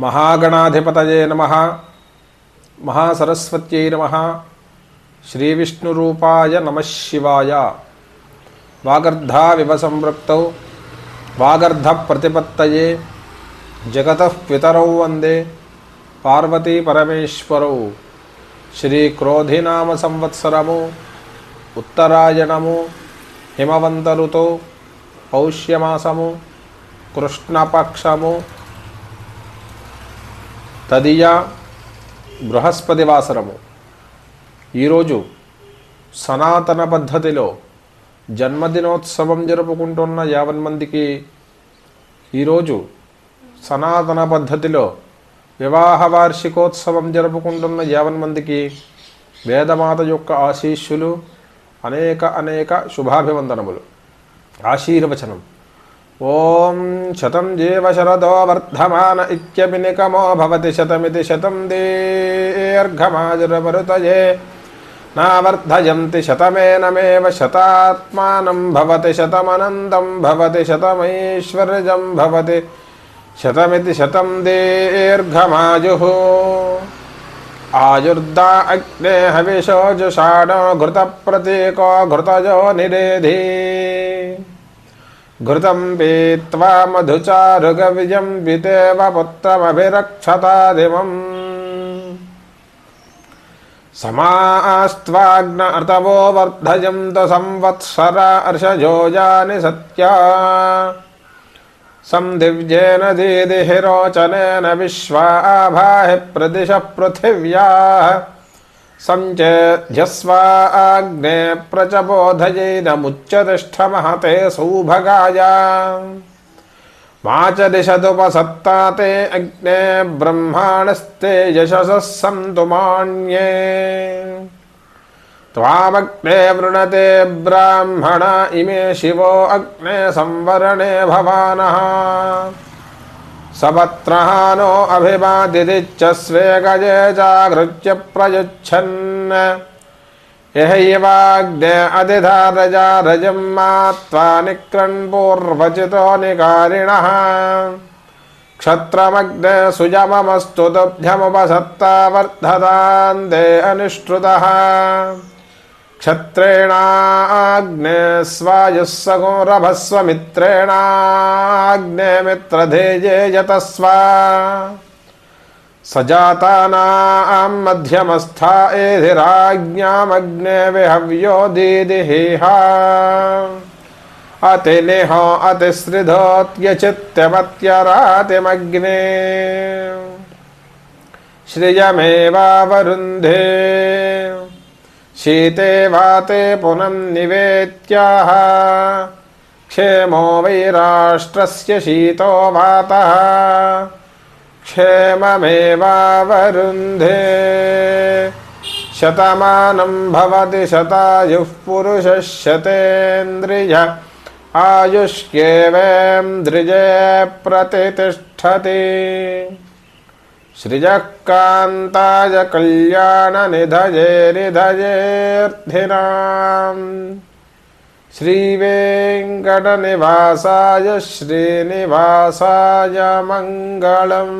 మహాగణాధిపతయే నమ. మహాసరస్వత్యై నమ. శ్రీవిష్ణురూపాయ నమశివాయ వాగర్ధావివ సంవృప్తౌ వాగర్ధప్రతిపత్తయే. జగతపితరౌ వందే. పార్వతీపరమేశ్వరౌ. శ్రీక్రోధినామ సంవత్సరము ఉత్తరాయణము. హిమవంతరుతో పౌష్యమాసము. కృష్ణపక్షము. తదియ బృహస్పతి వాసరము ఈరోజు సనాతన పద్ధతిలో జన్మదినోత్సవం జరుపుకుంటున్న యావన్ మందికి ఈరోజు సనాతన పద్ధతిలో వివాహ వార్షికోత్సవం జరుపుకుంటున్న యావన్ మందికి వేదమాత యొక్క ఆశీస్సులు అనేక అనేక శుభాభివందనములు. ఆశీర్వచనం. ओम शतम जीव शरदो वर्धमान इत्यपि निकमो भवति शतमिति शतं दीर्घमाजुरमरुतये नावर्धयन्ति शतमेनमेव शतात्मानं भवति, शतमनन्दं भवति, शतमैश्वर्यं भवति, शतमिति शतं दीर्घमायुः आयुर्दा अग्ने हविषो जुषाणो घृतप्रतीको घृतजो निरेधि। घृतं पीत्वा मधुचारुगविजं पितेव पुत्रमभिरक्षतादिमम् समास्त्वाग्न अर्तवो वर्धयन्तु संवत्सर अर्षजोजानि सत्या। संदिव्येन दीदिहिरोचनेन विश्वा आभाहि प्रदिशः पृथिव्याः। सञ्चेध्यस्वाग्ने प्रचबोधयैनमुच्यतिष्ठमहते सौभगाय मा च दिशदुपसत्ता ते अग्ने ब्रह्माणस्ते यशसः सन्तु मान्ये त्वामग्ने वृणते ब्राह्मण इमे शिवो अग्ने संवरणे भवानः। सपत्रहानो अभिवादिदिच्च स्वे गजे जागृत्य प्रयुच्छन्। यहैवाग्ने अधिधारजा रजं मात्वा निकृण्पूर्वचितो निकारिणः। क्षत्रमग्ने सुजममस्तु तुभ्यमुपसत्ता वर्धतान्ते क्षत्रेणाग्ने स्वायुः सगोरभस्वमित्रेणाग्ने मित्रधेये यतस्वा। सजातानां मध्यमस्था एधिराज्ञामग्ने विहव्यो दीदिहिहा अतिनिहो अतिसृधोत्यचित्यमत्यरातिमग्ने श्रियमेवावरुन्धे। शीते वाते पुनन्निवेत्याः क्षेमो वै राष्ट्रस्य शीतो वातः। क्षेममेवावरुन्धे। शतमानं भवति शतायुः पुरुषः शतेन्द्रिय। आयुष्येवेन्द्रिये प्रतितिष्ठति। सृजः कान्ताय कल्याणनिधये निधयेऽर्थिनाम् श्रीवेङ्कटनिवासाय श्रीनिवासाय मङ्गलम्।